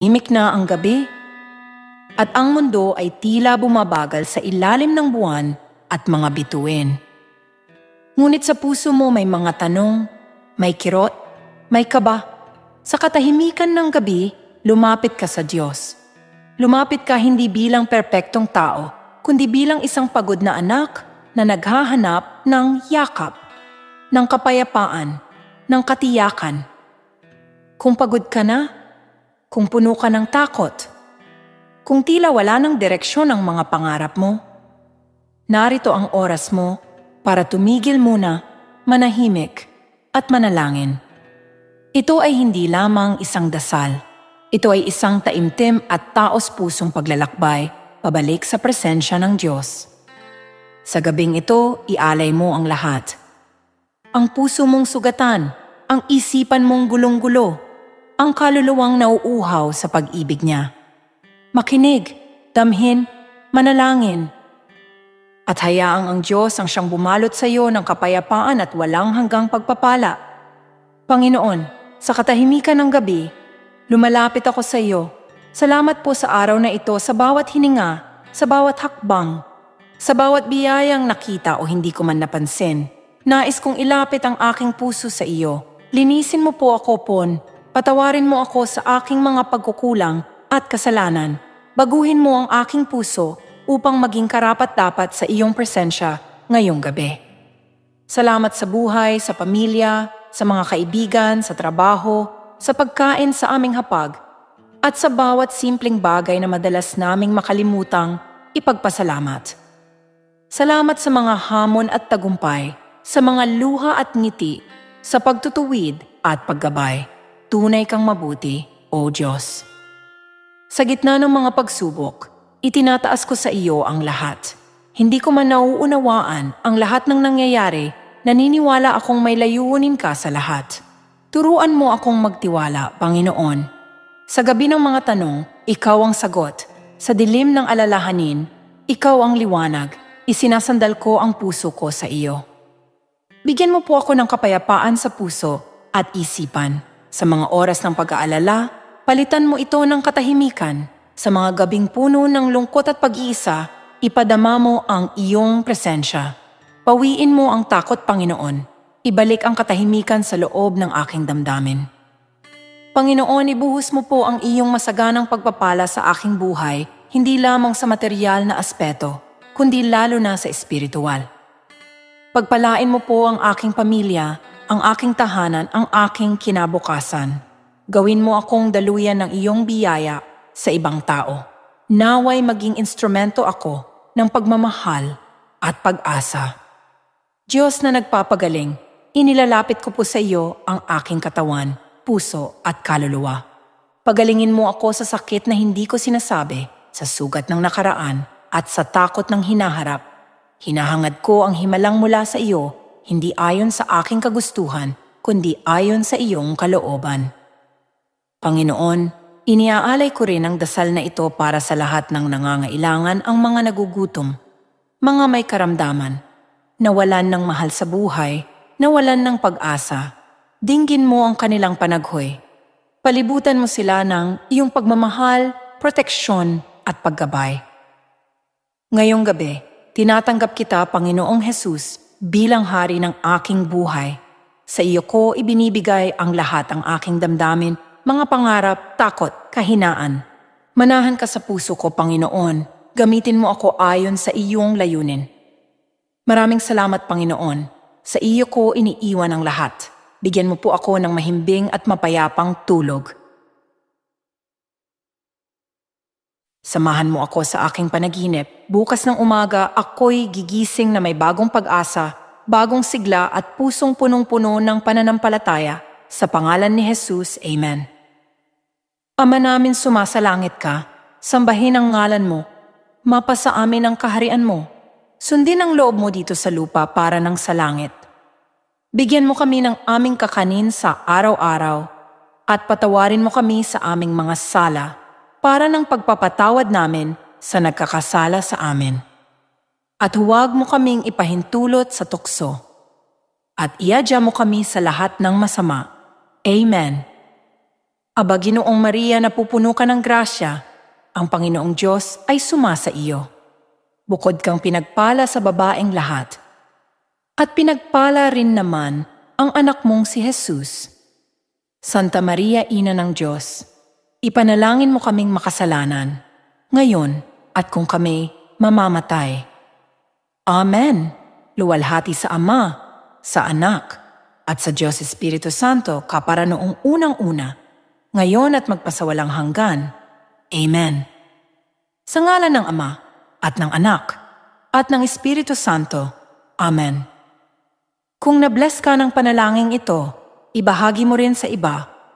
Imik na ang gabi at ang mundo ay tila bumabagal sa ilalim ng buwan at mga bituin. Ngunit sa puso mo may mga tanong, may kirot, may kaba. Sa katahimikan ng gabi, lumapit ka sa Diyos. Lumapit ka hindi bilang perpektong tao, kundi bilang isang pagod na anak na naghahanap ng yakap, ng kapayapaan, ng katiyakan. Kung pagod ka na, kung puno ka ng takot, kung tila wala ng direksyon ang mga pangarap mo, narito ang oras mo para tumigil muna, manahimik, at manalangin. Ito ay hindi lamang isang dasal. Ito ay isang taimtim at taos pusong paglalakbay pabalik sa presensya ng Diyos. Sa gabing ito, ialay mo ang lahat. Ang puso mong sugatan, ang isipan mong gulong-gulo, ang kaluluwang nauuhaw sa pag-ibig niya. Makinig, damhin, manalangin. At hayaang ang Diyos ang siyang bumalot sa iyo ng kapayapaan at walang hanggang pagpapala. Panginoon, sa katahimikan ng gabi, lumalapit ako sa iyo. Salamat po sa araw na ito sa bawat hininga, sa bawat hakbang, sa bawat biyayang nakita o hindi ko man napansin. Nais kong ilapit ang aking puso sa iyo. Linisin mo po ako, Pon. Patawarin mo ako sa aking mga pagkukulang at kasalanan. Baguhin mo ang aking puso upang maging karapat-dapat sa iyong presensya ngayong gabi. Salamat sa buhay, sa pamilya, sa mga kaibigan, sa trabaho, sa pagkain sa aming hapag, at sa bawat simpleng bagay na madalas naming makalimutang ipagpasalamat. Salamat sa mga hamon at tagumpay, sa mga luha at ngiti, sa pagtutuwid at paggabay. Tunay kang mabuti, O Diyos. Sa gitna ng mga pagsubok, itinataas ko sa iyo ang lahat. Hindi ko man nauunawaan ang lahat ng nangyayari, naniniwala akong may layunin ka sa lahat. Turuan mo akong magtiwala, Panginoon. Sa gabi ng mga tanong, ikaw ang sagot. Sa dilim ng alalahanin, ikaw ang liwanag. Isinasandal ko ang puso ko sa iyo. Bigyan mo po ako ng kapayapaan sa puso at isipan. Sa mga oras ng pag-aalala, palitan mo ito ng katahimikan. Sa mga gabing puno ng lungkot at pag-iisa, ipadama mo ang iyong presensya. Pawiin mo ang takot, Panginoon. Ibalik ang katahimikan sa loob ng aking damdamin. Panginoon, ibuhos mo po ang iyong masaganang pagpapala sa aking buhay, hindi lamang sa material na aspeto, kundi lalo na sa espiritual. Pagpalain mo po ang aking pamilya, ang aking tahanan, ang aking kinabukasan. Gawin mo akong daluyan ng iyong biyaya sa ibang tao. Naway maging instrumento ako ng pagmamahal at pag-asa. Diyos na nagpapagaling, inilalapit ko po sa iyo ang aking katawan, puso at kaluluwa. Pagalingin mo ako sa sakit na hindi ko sinasabi, sa sugat ng nakaraan at sa takot ng hinaharap. Hinahangad ko ang himalang mula sa iyo, hindi ayon sa aking kagustuhan, kundi ayon sa iyong kalooban. Panginoon, iniaalay ko rin ang dasal na ito para sa lahat ng nangangailangan ang mga nagugutom, mga may karamdaman, nawalan ng mahal sa buhay, nawalan ng pag-asa. Dinggin mo ang kanilang panaghoy. Palibutan mo sila ng iyong pagmamahal, proteksyon at paggabay. Ngayong gabi, tinatanggap kita, Panginoong Hesus, bilang hari ng aking buhay. Sa iyo ko ibinibigay ang lahat ang aking damdamin, mga pangarap, takot, kahinaan. Manahan ka sa puso ko, Panginoon. Gamitin mo ako ayon sa iyong layunin. Maraming salamat, Panginoon. Sa iyo ko iniiwan ang lahat. Bigyan mo po ako ng mahimbing at mapayapang tulog. Samahan mo ako sa aking panaginip. Bukas ng umaga, ako'y gigising na may bagong pag-asa, bagong sigla at pusong punong-puno ng pananampalataya. Sa pangalan ni Jesus, Amen. Ama namin sumasalangit ka, sambahin ang ngalan mo, mapasa amin ang kaharian mo. Sundin ang loob mo dito sa lupa para ng sa langit. Bigyan mo kami ng aming kakanin sa araw-araw at patawarin mo kami sa aming mga sala para ng pagpapatawad namin sa nagkakasala sa amin. At huwag mo kaming ipahintulot sa tukso. At iadya mo kami sa lahat ng masama. Amen. Aba, Ginoong Maria, napupuno ka ng grasya. Ang Panginoong Diyos ay sumasa iyo. Bukod kang pinagpala sa babaeng lahat. At pinagpala rin naman ang anak mong si Jesus. Santa Maria, Ina ng Diyos, ipanalangin mo kaming makasalanan, ngayon at kung kami mamamatay. Amen. Luwalhati sa Ama, sa Anak, at sa Diyos Espiritu Santo kapara noong unang-una, ngayon at magpasawalang hanggan. Amen. Sa ngalan ng Ama, at ng Anak, at ng Espiritu Santo. Amen. Kung nabless ka ng panalangin ito, ibahagi mo rin sa iba